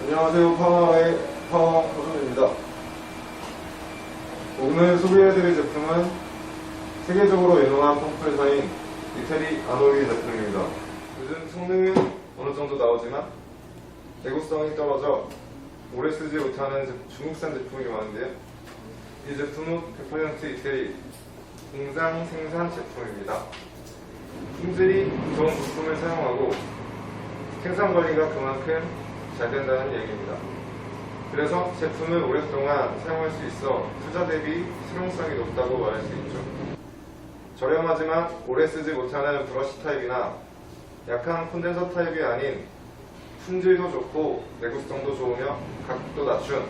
안녕하세요. 파마의 파마 허준입니다. 오늘 소개해드릴 제품은 세계적으로 유명한 펌프 회사인 이태리 아노리 제품입니다. 요즘 성능은 어느 정도 나오지만 내구성이 떨어져 오래 쓰지 못하는 제- 중국산 제품이 많은데요. 이 제품은 100% 이태리 공장 생산 제품입니다. 품질이 좋은 부품을 사용하고 생산 관리가 그만큼 잘 된다는 얘기입니다. 그래서 제품을 오랫동안 사용할 수 있어 투자 대비 실용성이 높다고 말할 수 있죠. 저렴하지만 오래 쓰지 못하는 브러쉬 타입이나 약한 콘덴서 타입이 아닌 품질도 좋고 내구성도 좋으며 가격도 낮춘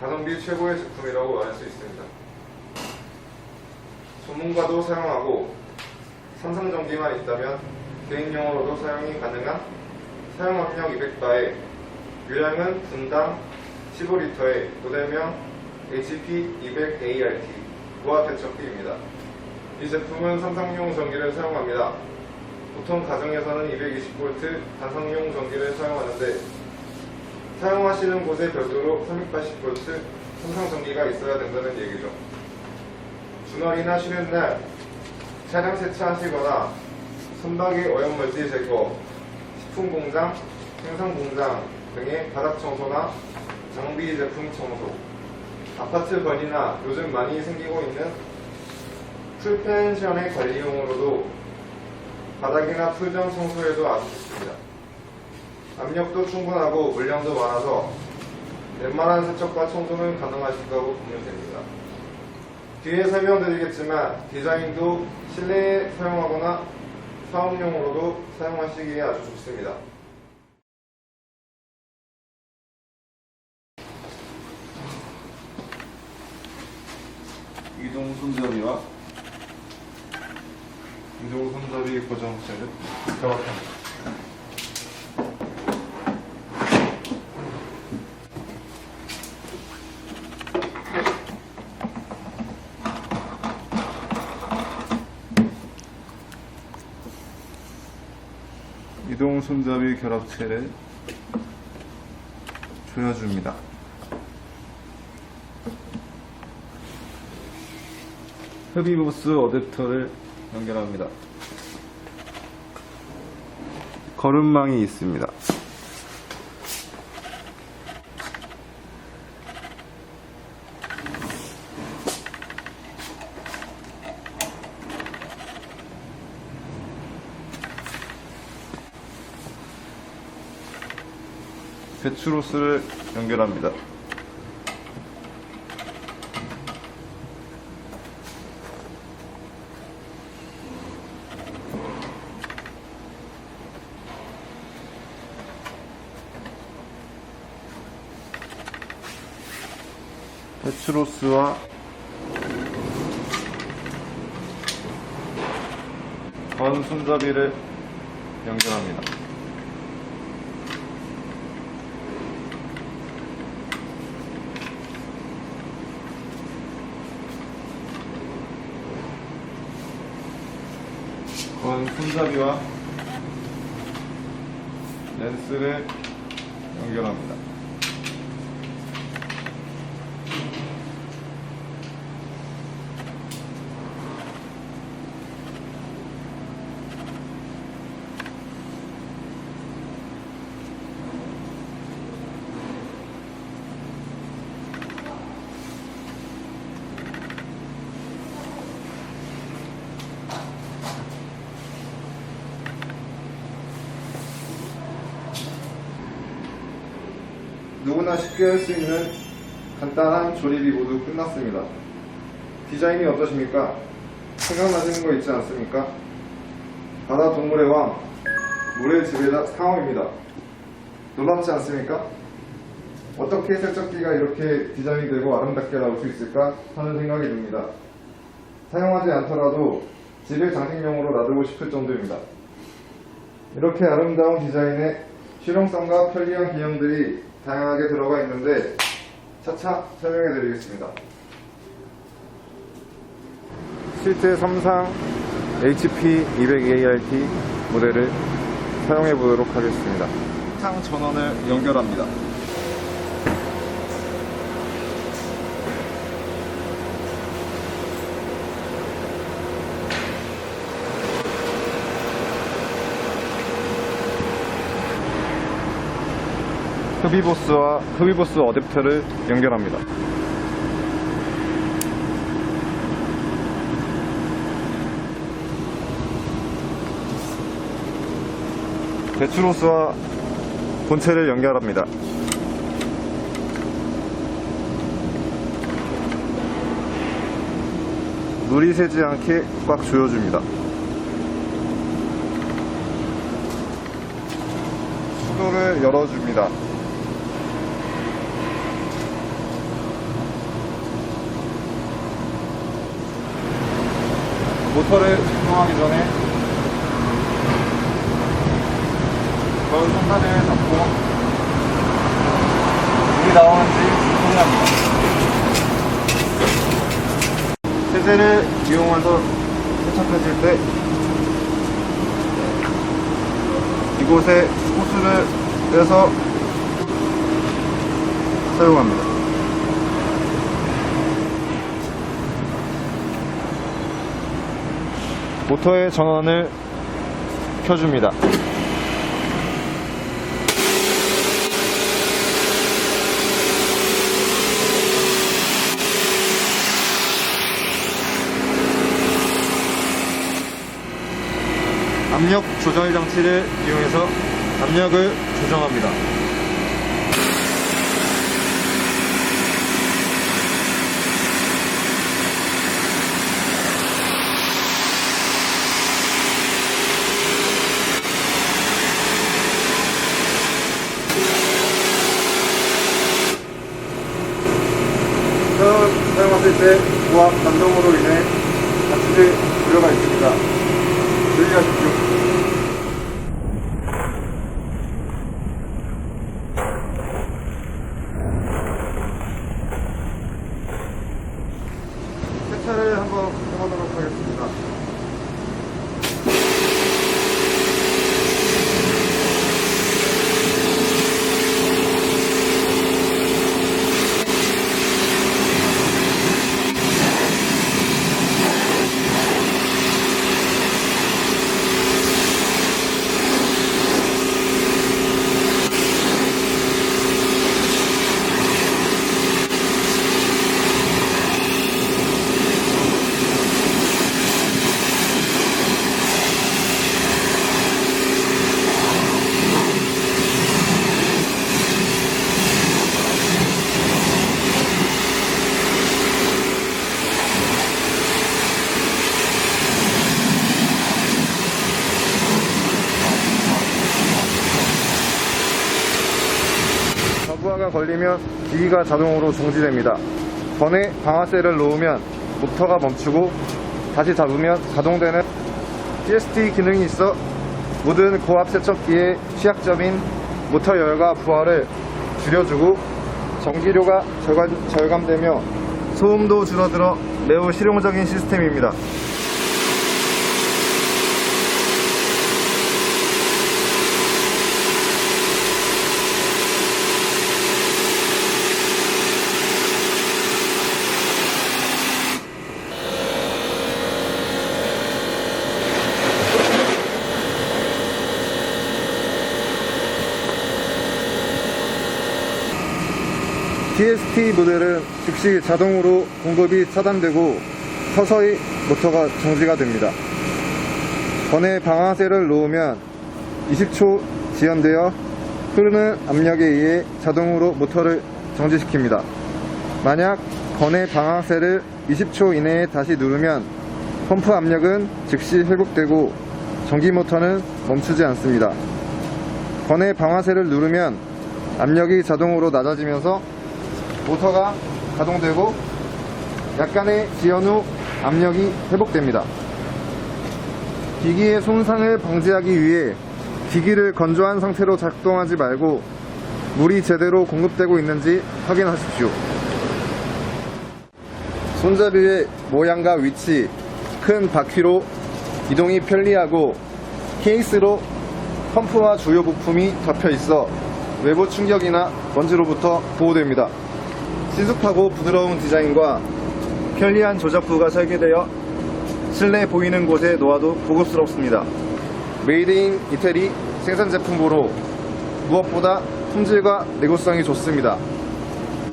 가성비 최고의 제품이라고 말할 수 있습니다. 전문가도 사용하고 삼성전기만 있다면 개인용으로도 사용이 가능한 사용압력 200바에 유량은 분당 15리터의 모델명 HP200ART 무화 대척기입니다. 이 제품은 삼성용 전기를 사용합니다. 보통 가정에서는 220V 단성용 전기를 사용하는데 사용하시는 곳에 별도로 380V 삼성 전기가 있어야 된다는 얘기죠. 주말이나 쉬는 날 차량 세차하시거나 선박의 오염물질 제거, 식품 공장, 생산 공장 등의 바닥 청소나 장비 제품 청소, 아파트 관리나 요즘 많이 생기고 있는 풀펜션의 관리용으로도 바닥이나 풀전 청소에도 아주 좋습니다. 압력도 충분하고 물량도 많아서 웬만한 세척과 청소는 가능하실 거라고 보면 됩니다. 뒤에 설명드리겠지만 디자인도 실내에 사용하거나 사업용으로도 사용하시기에 아주 좋습니다. 손잡이와 이동 손잡이 고정체를 결합합니다. 이동 손잡이 결합체를 조여줍니다. 흡입보스 어댑터를 연결합니다. 거름망이 있습니다. 배추로스를 연결합니다. 배추로스와 건 손잡이를 연결합니다. 건 손잡이와 렌스를 연결합니다. 누구나 쉽게 할 수 있는 간단한 조립이 모두 끝났습니다. 디자인이 어떠십니까? 생각나시는 거 있지 않습니까? 바다 동물의 왕, 물의 지배자 상어입니다. 놀랍지 않습니까? 어떻게 세척기가 이렇게 디자인이 되고 아름답게 나올 수 있을까 하는 생각이 듭니다. 사용하지 않더라도 집에 장식용으로 놔두고 싶을 정도입니다. 이렇게 아름다운 디자인에 실용성과 편리한 기능들이 다양하게 들어가 있는데 차차 설명해 드리겠습니다. 실제 삼상 HP200ART 모델을 사용해 보도록 하겠습니다. 상전원을 연결합니다. 흡입보스와 흡입보스 어댑터를 연결합니다. 배추로스와 본체를 연결합니다. 물이 새지 않게 꽉 조여줍니다. 수도를 열어줍니다. 모터를 작동하기 전에 전 손사를 잡고 물이 나오는지 확인합니다. 세제를 이용해서 세척해줄 때 이곳에 호스를 빼서 사용합니다. 모터의 전원을 켜줍니다. 압력 조절 장치를 이용해서 압력을 조정합니다. 때 부하 반동으로 인해 자칫의 우려가 있습니다. 주의하십시오. 세차를 한번 해보도록 하겠습니다. 걸리면 기기가 자동으로 중지됩니다. 번에 방아쇠를 놓으면 모터가 멈추고 다시 잡으면 가동되는 CST 기능이 있어 모든 고압 세척기의 취약점인 모터 열과 부하를 줄여주고 전기료가 절감, 절감되며 소음도 줄어들어 매우 실용적인 시스템입니다. DST 모델은 즉시 자동으로 공급이 차단되고 서서히 모터가 정지가 됩니다. 번에 방아쇠를 놓으면 20초 지연되어 흐르는 압력에 의해 자동으로 모터를 정지시킵니다. 만약 번의 방아쇠를 20초 이내에 다시 누르면 펌프 압력은 즉시 회복되고 전기 모터는 멈추지 않습니다. 번의 방아쇠를 누르면 압력이 자동으로 낮아지면서 모터가 가동되고 약간의 지연 후 압력이 회복됩니다. 기기의 손상을 방지하기 위해 기기를 건조한 상태로 작동하지 말고 물이 제대로 공급되고 있는지 확인하십시오. 손잡이의 모양과 위치, 큰 바퀴로 이동이 편리하고 케이스로 펌프와 주요 부품이 덮여 있어 외부 충격이나 먼지로부터 보호됩니다. 신속하고 부드러운 디자인과 편리한 조작부가 설계되어 실내 보이는 곳에 놓아도 고급스럽습니다. 메이드 인 이태리 생산 제품으로 무엇보다 품질과 내구성이 좋습니다.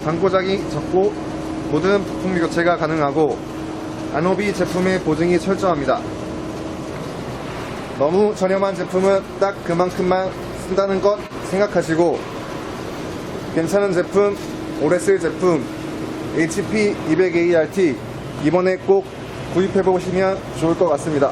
단고장이 적고 모든 부품 교체가 가능하고 아노비 제품의 보증이 철저합니다. 너무 저렴한 제품은 딱 그만큼만 쓴다는 것 생각하시고 괜찮은 제품, 오래 쓸 제품 HP 200ART 이번에 꼭 구입해 보시면 좋을 것 같습니다.